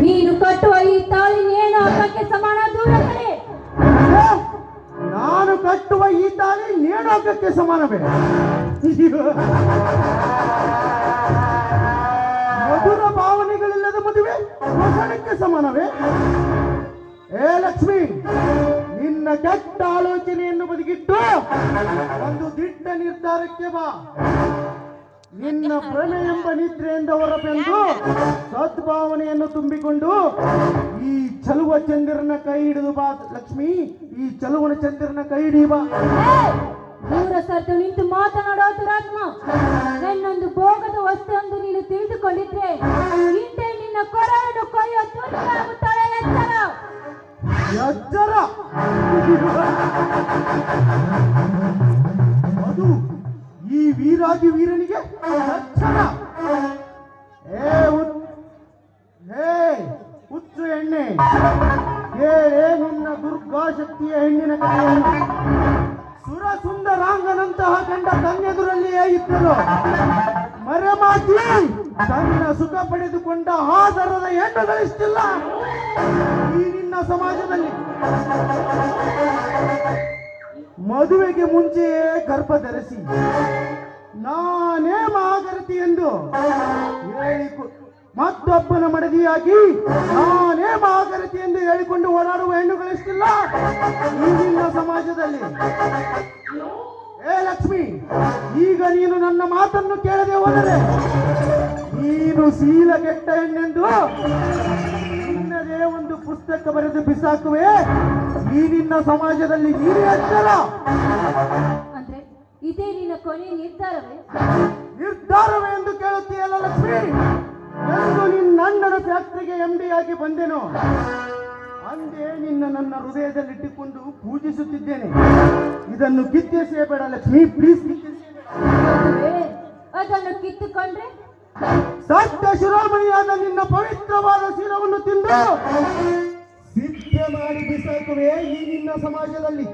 ನೀನು ಕಟ್ಟುವ ಈ ತಾಳಿ ಏನು ಹಬ್ಬಕ್ಕೆ ಸಮಾನ ದೂರ ನಾನು ಕಟ್ಟುವ ಈ ತಾಳಿ ನೇಣೋಕಕ್ಕೆ ಸಮಾನವೇ ಮಧುರ ಭಾವನೆಗಳಿಲ್ಲದ ಮದುವೆ ಮಸಣಕ್ಕೆ ಸಮಾನವೇ? ಏ ಲಕ್ಷ್ಮಿ, ನಿನ್ನ ಕೆಟ್ಟ ಆಲೋಚನೆಯನ್ನು ಬದಿಗಿಟ್ಟು ಒಂದು ದಿಟ್ಟ ನಿರ್ಧಾರಕ್ಕೆ ಬಾ. ನಿನ್ನ ಪ್ರೇಮ ಎಂಬ ನಿದ್ರೆಯಿಂದ ಹೊರಬೆಂದು ಸದ್ಭಾವನೆಯನ್ನು ತುಂಬಿಕೊಂಡು ಈ ಚಲುವ ಚಂದಿರನ ಕೈ ಹಿಡಿದು ಬಾ ಲಕ್ಷ್ಮಿ ಈ ಚಲುವನ ಚಂದಿರನ ಕೈ ಹಿಡಿ ಬಾ! ದೂರ ಸರಿದು ನಿಂತು ಮಾತನಾಡೋ ದುರಾತ್ಮ. ನನ್ನೊಂದು ಭೋಗದ ವಸ್ತು ಎಂದು ನೀನು ತಿಳಿದುಕೊಂಡಿದ್ರೆ ಹಿಂದೆ ನಿನ್ನ ಕೊರಳನ್ನು ಕೊಯ್ಯೋ ತುಳಿಯಾಗುತ್ತಾಳೆ ಎಚ್ಚರ. ಎಚ್ಚರ. ಈ ವೀರಾದಿ ವೀರನಿಗೆ? ಏ ಹೇ ಹುಚ್ಚು ಎಣ್ಣೆ. ಏ ನಿನ್ನ ದುರ್ಗಾ ಶಕ್ತಿಯ ಹೆಣ್ಣಿನ ಕಥೆಯನ್ನು ಸುರ ಸುಂದರಾಂಗನಂತಹ ಕಂಡ ತನ್ನೆದುರಲ್ಲಿಯೇ ಮರೆ ಮರೆಮಾಚಿ ತನ್ನ ಸುಖ ಪಡೆದುಕೊಂಡ ಆದರದ ಹೆಣ್ಣುಗಳಿಷ್ಟಿಲ್ಲ ಈ ನಿನ್ನ ಸಮಾಜದಲ್ಲಿ. ಮದುವೆಗೆ ಮುಂಚೆಯೇ ಗರ್ಭ ಧರಿಸಿ ನಾನೇ ಮಹಾಗರತಿ ಎಂದು ಮತ್ತೊಬ್ಬನ ಮಡದಿಯಾಗಿ ನಾನೇ ಮಹಾಗರತಿ ಎಂದು ಹೇಳಿಕೊಂಡು ಓಡಾಡುವ ಹೆಣ್ಣುಗಳಿಷ್ಟಿಲ್ಲ? ಈಗಿನ ಸಮಾಜದಲ್ಲಿ. ಏ ಲಕ್ಷ್ಮಿ, ಈಗ ನೀನು ನನ್ನ ಮಾತನ್ನು ಕೇಳದೆ ಹೋದರೆ ನೀನು ಸೀಲ ಕೆಟ್ಟ ಹೆಣ್ಣೆಂದು ಒಂದು ಪುಸ್ತಕ ಬರೆದು ಬಿಸಾಕುವೆ. ಈ ನಿನ್ನ ಸಮಾಜದಲ್ಲಿ ನೀನೇ ಅಚ್ಚರ ಅಂದ್ರೆ ಇದೇ ನಿನ್ನ ಕೊನೆ ನಿರ್ಧಾರವೇ? ನಿರ್ಧಾರವೇ ಎಂದು ಕೇಳುತ್ತೀಯಲ್ಲ ಲಕ್ಷ್ಮಿ? ಎಂದು ನಿನ್ನ ಅಣ್ಣನ ಫ್ಯಾಕ್ಟ್ರಿಗೆ ಎಂ ಡಿ ಆಗಿ ಬಂದೆನು. ಅಂದೇ ನಿನ್ನ ನನ್ನ ಹೃದಯದಲ್ಲಿಟ್ಟುಕೊಂಡು ಪೂಜಿಸುತ್ತಿದ್ದೇನೆ. ಇದನ್ನು ಕಿತ್ತೆಸೆಯಬೇಡ ಲಕ್ಷ್ಮಿ ಪ್ಲೀಸ್ ಅದನ್ನು ಕಿತ್ತುಕೊಂಡ್ರೆ? ಸತ್ಯ ಶಿರೋಮಣಿಯಾದ ನಿನ್ನ ಪವಿತ್ರವಾದ ಶಿರವನ್ನು ಸಿದ್ಧ ಮಾಡಿ ಬಿಸಾಕುವೆ ಈ ನಿನ್ನ ಸಮಾಜದಲ್ಲಿ.